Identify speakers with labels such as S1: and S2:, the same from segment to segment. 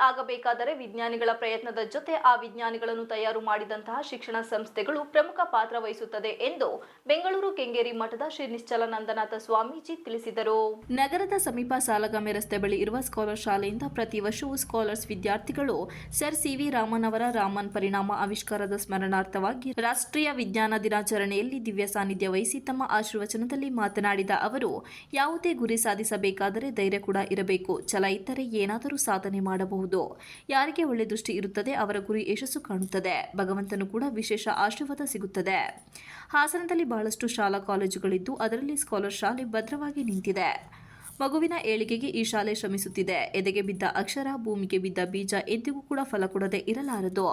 S1: ಆಗಬೇಕಾದರೆ ವಿಜ್ಞಾನಿಗಳ ಪ್ರಯತ್ನದ ಜೊತೆ ಆ ವಿಜ್ಞಾನಿಗಳನ್ನು ತಯಾರು ಮಾಡಿದಂತಹ ಶಿಕ್ಷಣ ಸಂಸ್ಥೆಗಳು ಪ್ರಮುಖ ಪಾತ್ರ ವಹಿಸುತ್ತದೆ ಎಂದು ಬೆಂಗಳೂರು ಕೆಂಗೇರಿ ಮಠದ ಶ್ರೀ ನಿಶ್ಚಲಾನಂದನಾಥ ಸ್ವಾಮೀಜಿ ತಿಳಿಸಿದರು. ನಗರದ ಸಮೀಪ ಸಾಲಗಾಮೆ ರಸ್ತೆ ಬಳಿ ಇರುವ ಸ್ಕಾಲರ್ ಶಾಲೆಯಿಂದ ಪ್ರತಿ ವರ್ಷವೂ ಸ್ಕಾಲರ್ಸ್ ವಿದ್ಯಾರ್ಥಿಗಳು ಸರ್ ಸಿ ವಿ ರಾಮನ್ ಅವರ ರಾಮನ್ ಪರಿಣಾಮ ಆವಿಷ್ಕಾರದ ಸ್ಮರಣಾರ್ಥವಾಗಿ ರಾಷ್ಟ್ರೀಯ ವಿಜ್ಞಾನ ದಿನಾಚರಣೆಯಲ್ಲಿ ದಿವ್ಯ ಸಾನ್ನಿಧ್ಯ ವಹಿಸಿ ತಮ್ಮ ಆಶೀರ್ವಚನದಲ್ಲಿ ಮಾತನಾಡಿದ ಅವರು, ಯಾವುದೇ ಗುರಿ ಸಾಧಿಸಬೇಕಾದರೆ ಧೈರ್ಯ ಕೂಡ ಇರಬೇಕು. ಛಲ ಇದ್ದರೆ ಏನಾದರೂ ಸಾಧನೆ ಮಾಡಬಹುದು. ಯಾರಿಗೆ ಒಳ್ಳೆ ದೃಷ್ಟಿ ಇರುತ್ತದೆ ಅವರ ಗುರಿ ಯಶಸ್ಸು ಕಾಣುತ್ತದೆ. ಭಗವಂತನು ಕೂಡ ವಿಶೇಷ ಆಶೀರ್ವಾದ ಸಿಗುತ್ತದೆ. ಹಾಸನದಲ್ಲಿ ಬಹಳಷ್ಟು ಶಾಲಾ ಕಾಲೇಜುಗಳಿದ್ದು ಅದರಲ್ಲಿ ಸ್ಕಾಲರ್ ಶಾಲೆ ಭದ್ರವಾಗಿ ನಿಂತಿದೆ. ಮಗುವಿನ ಏಳಿಗೆಗೆ ಈ ಶಾಲೆ ಶ್ರಮಿಸುತ್ತಿದೆ. ಎದೆಗೆ ಬಿದ್ದ ಅಕ್ಷರ, ಭೂಮಿಗೆ ಬಿದ್ದ ಬೀಜ ಎಂದಿಗೂ ಕೂಡ ಫಲ ಕೊಡದೆ ಇರಲಾರದು.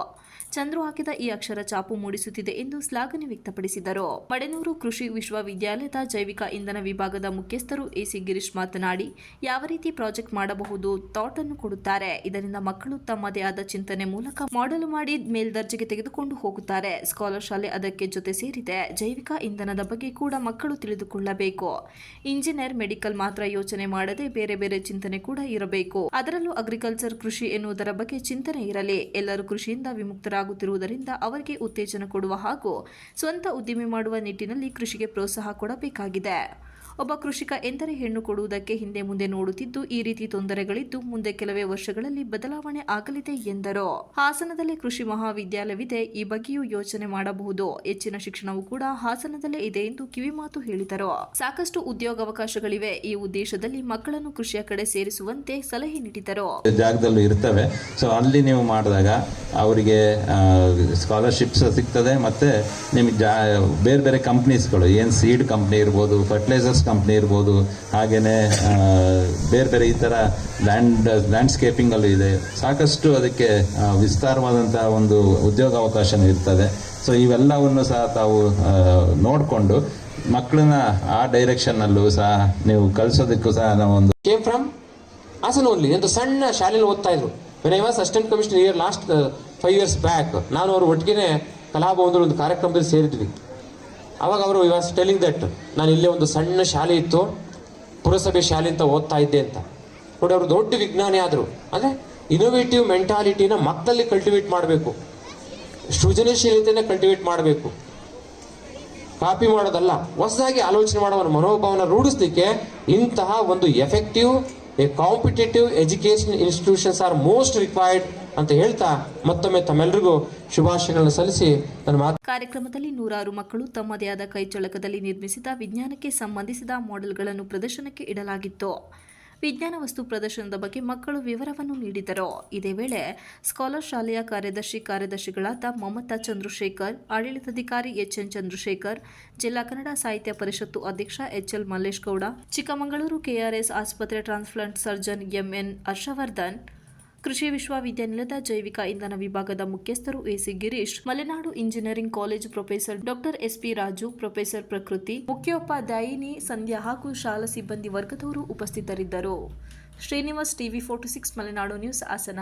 S1: ಚಂದ್ರು ಹಾಕಿದ ಈ ಅಕ್ಷರ ಚಾಪು ಮೂಡಿಸುತ್ತಿದೆ ಎಂದು ಶ್ಲಾಘನೆ ವ್ಯಕ್ತಪಡಿಸಿದರು. ಮಡೆನೂರು ಕೃಷಿ ವಿಶ್ವವಿದ್ಯಾಲಯದ ಜೈವಿಕ ಇಂಧನ ವಿಭಾಗದ ಮುಖ್ಯಸ್ಥರು ಎಸಿ ಗಿರೀಶ್ ಮಾತನಾಡಿ, ಯಾವ ರೀತಿ ಪ್ರಾಜೆಕ್ಟ್ ಮಾಡಬಹುದು ಥಾಟ್ ಅನ್ನು ಕೊಡುತ್ತಾರೆ. ಇದರಿಂದ ಮಕ್ಕಳು ತಮ್ಮದೇ ಆದ ಚಿಂತನೆ ಮೂಲಕ ಮಾಡಲು ಮಾಡಿ ಮೇಲ್ದರ್ಜೆಗೆ ತೆಗೆದುಕೊಂಡು ಹೋಗುತ್ತಾರೆ. ಸ್ಕಾಲರ್ ಶಾಲೆ ಅದಕ್ಕೆ ಜೊತೆ ಸೇರಿದೆ. ಜೈವಿಕ ಇಂಧನದ ಬಗ್ಗೆ ಕೂಡ ಮಕ್ಕಳು ತಿಳಿದುಕೊಳ್ಳಬೇಕು. ಇಂಜಿನಿಯರ್ ಮೆಡಿಕಲ್ ಮಾತ್ರ ಯೋಚನೆ ಮಾಡದೆ ಬೇರೆ ಬೇರೆ ಚಿಂತನೆ ಕೂಡ ಇರಬೇಕು. ಅದರಲ್ಲೂ ಅಗ್ರಿಕಲ್ಚರ್ ಕೃಷಿ ಎನ್ನುವುದರ ಬಗ್ಗೆ ಚಿಂತನೆ ಇರಲಿ. ಎಲ್ಲರೂ ಕೃಷಿಯಿಂದ ವಿಮುಕ್ತರಾಗುತ್ತಿರುವುದರಿಂದ ಅವರಿಗೆ ಉತ್ತೇಜನ ಕೊಡುವ ಹಾಗೂ ಸ್ವಂತ ಉದ್ದಿಮೆ ಮಾಡುವ ನಿಟ್ಟಿನಲ್ಲಿ ಕೃಷಿಗೆ ಪ್ರೋತ್ಸಾಹ ಕೊಡಬೇಕಾಗಿದೆ. ಒಬ್ಬ ಕೃಷಿಕ ಎಂದರೆ ಹೆಣ್ಣು ಕೊಡುವುದಕ್ಕೆ ಹಿಂದೆ ಮುಂದೆ ನೋಡುತ್ತಿದ್ದು ಈ ರೀತಿ ತೊಂದರೆಗಳಿದ್ದು ಮುಂದೆ ಕೆಲವೇ ವರ್ಷಗಳಲ್ಲಿ ಬದಲಾವಣೆ ಆಗಲಿದೆ ಎಂದರು. ಹಾಸನದಲ್ಲಿ ಕೃಷಿ ಮಹಾವಿದ್ಯಾಲಯವಿದೆ, ಈ ಬಗ್ಗೆಯೂ ಯೋಚನೆ ಮಾಡಬಹುದು. ಹೆಚ್ಚಿನ ಶಿಕ್ಷಣವೂ ಕೂಡ ಹಾಸನದಲ್ಲೇ ಇದೆ ಎಂದು ಕಿವಿಮಾತು ಹೇಳಿದರು. ಸಾಕಷ್ಟು ಉದ್ಯೋಗಾವಕಾಶಗಳಿವೆ. ಈ ಉದ್ದೇಶದಲ್ಲಿ ಮಕ್ಕಳನ್ನು ಕೃಷಿಯ ಕಡೆ ಸೇರಿಸುವಂತೆ ಸಲಹೆ ನೀಡಿದರು.
S2: ಜಾಗದಲ್ಲೂ ಇರ್ತವೆ. ಸೊ ಅಲ್ಲಿ ನೀವು ಮಾಡಿದಾಗ ಅವರಿಗೆ ಸ್ಕಾಲರ್ಶಿಪ್ಸ್ ಸಿಗ್ತದೆ ಮತ್ತೆ ನಿಮಗೆ ಬೇರೆ ಬೇರೆ ಕಂಪ್ನೀಸ್ಗಳು ಏನು ಸೀಡ್ ಕಂಪ್ನಿ ಇರ್ಬೋದು ಫರ್ಟಿಲೈಸರ್ಸ್ ಕಂಪ್ನಿ ಇರ್ಬೋದು ಹಾಗೆಯೇ ಬೇರೆ ಬೇರೆ ಈ ಥರ ಲ್ಯಾಂಡ್, ಲ್ಯಾಂಡ್ಸ್ಕೇಪಿಂಗಲ್ಲೂ ಇದೆ. ಸಾಕಷ್ಟು ಅದಕ್ಕೆ ವಿಸ್ತಾರವಾದಂಥ ಒಂದು ಉದ್ಯೋಗಾವಕಾಶನೂ ಇರ್ತದೆ. ಸೊ ಇವೆಲ್ಲವನ್ನು ಸಹ ತಾವು ನೋಡಿಕೊಂಡು ಮಕ್ಕಳನ್ನ ಆ ಡೈರೆಕ್ಷನ್ ಡೈರೆಕ್ಷನ್ನಲ್ಲೂ ಸಹ ನೀವು ಕಲಿಸೋದಕ್ಕೂ ಸಹ ನಾವೊಂದು ಒಂದು
S3: ಕೇಮ್ ಫ್ರಮ್ ಹಾಸನ ಓನ್ಲಿ ಅಂತ ಸಣ್ಣ ಶಾಲೆಯಲ್ಲಿ ಓದ್ತಾ ಇದ್ರು. When I was assistant commissioner year last five years back ನಾನು ಅವ್ರ ಒಟ್ಟಿಗೆ ಕಲಾಭವನದಲ್ಲಿ ಒಂದು ಕಾರ್ಯಕ್ರಮದಲ್ಲಿ ಸೇರಿದ್ವಿ. ಅವಾಗ ಅವರು ವಾಸ್ ಟೆಲಿಂಗ್ ದಟ್ ನಾನು ಇಲ್ಲೇ ಒಂದು ಸಣ್ಣ ಶಾಲೆ ಇತ್ತು, ಪುರಸಭೆ ಶಾಲೆ ಅಂತ ಓದ್ತಾ ಇದ್ದೆ ಅಂತ. ನೋಡಿ, ಅವರು ದೊಡ್ಡ ವಿಜ್ಞಾನಿ ಆದರು. ಅಂದರೆ ಇನೋವೇಟಿವ್ ಮೆಂಟಾಲಿಟಿನ ಮಕ್ಕಳಲ್ಲಿ ಕಲ್ಟಿವೇಟ್ ಮಾಡಬೇಕು. ಸೃಜನಶೀಲತೆಯನ್ನು ಕಲ್ಟಿವೇಟ್ ಮಾಡಬೇಕು. ಕಾಪಿ ಮಾಡೋದಲ್ಲ, ಹೊಸದಾಗಿ ಆಲೋಚನೆ ಮಾಡೋ ಮನೋಭಾವನ ರೂಢಿಸ್ಲಿಕ್ಕೆ ಇಂತಹ ಒಂದು effective a competitive education institutions are most required ಅಂತ ಹೇಳ್ತಾ ಮತ್ತೊಮ್ಮೆ ತಮ್ಮೆಲ್ಲರಿಗೂ ಶುಭಾಶಯಗಳನ್ನು ಸಲ್ಲಿಸಿ ನನ್ನ ಮಾತು
S1: ಕಾರ್ಯಕ್ರಮದಲ್ಲಿ ನೂರಾರು ಮಕ್ಕಳು ತಮ್ಮದೇ ಆದ ಕೈಚಳಕದಲ್ಲಿ ನಿರ್ಮಿಸಿದ ವಿಜ್ಞಾನಕ್ಕೆ ಸಂಬಂಧಿಸಿದ ಮಾಡೆಲ್ಗಳನ್ನು ಪ್ರದರ್ಶನಕ್ಕೆ ಇಡಲಾಗಿತ್ತು. ವಿಜ್ಞಾನ ವಸ್ತು ಪ್ರದರ್ಶನದ ಬಗ್ಗೆ ಮಕ್ಕಳು ವಿವರವನ್ನು ನೀಡಿದರು. ಇದೇ ವೇಳೆ ಸ್ಕಾಲರ್ ಶಾಲೆಯ ಕಾರ್ಯದರ್ಶಿ ಕಾರ್ಯದರ್ಶಿಗಳಾದ ಮಮತಾ ಚಂದ್ರಶೇಖರ್, ಆಡಳಿತಾಧಿಕಾರಿ ಎಚ್ಎನ್ ಚಂದ್ರಶೇಖರ್, ಜಿಲ್ಲಾ ಕನ್ನಡ ಸಾಹಿತ್ಯ ಪರಿಷತ್ತು ಅಧ್ಯಕ್ಷ ಎಚ್ಎಲ್ ಮಲ್ಲೇಶ್ ಗೌಡ, ಚಿಕ್ಕಮಗಳೂರು ಕೆಆರ್ಎಸ್ ಆಸ್ಪತ್ರೆ ಟ್ರಾನ್ಸ್ಪ್ಲಾಂಟ್ ಸರ್ಜನ್ ಎಂಎನ್ ಹರ್ಷವರ್ಧನ್ ಕೃಷಿ ವಿಶ್ವವಿದ್ಯಾನಿಲಯದ ಜೈವಿಕ ಇಂಧನ ವಿಭಾಗದ ಮುಖ್ಯಸ್ಥರು AC Girish, Malenadu engineering college professor doctor SP Raju, professor Prakriti, ಮುಖ್ಯೋಪಾಧ್ಯಾಯಿನಿ Sandhya ಹಾಗೂ ಶಾಲಾ ಸಿಬ್ಬಂದಿ ವರ್ಗದವರು ಉಪಸ್ಥಿತರಿದ್ದರು. Srinivas TV forty six Malenadu news Hassan.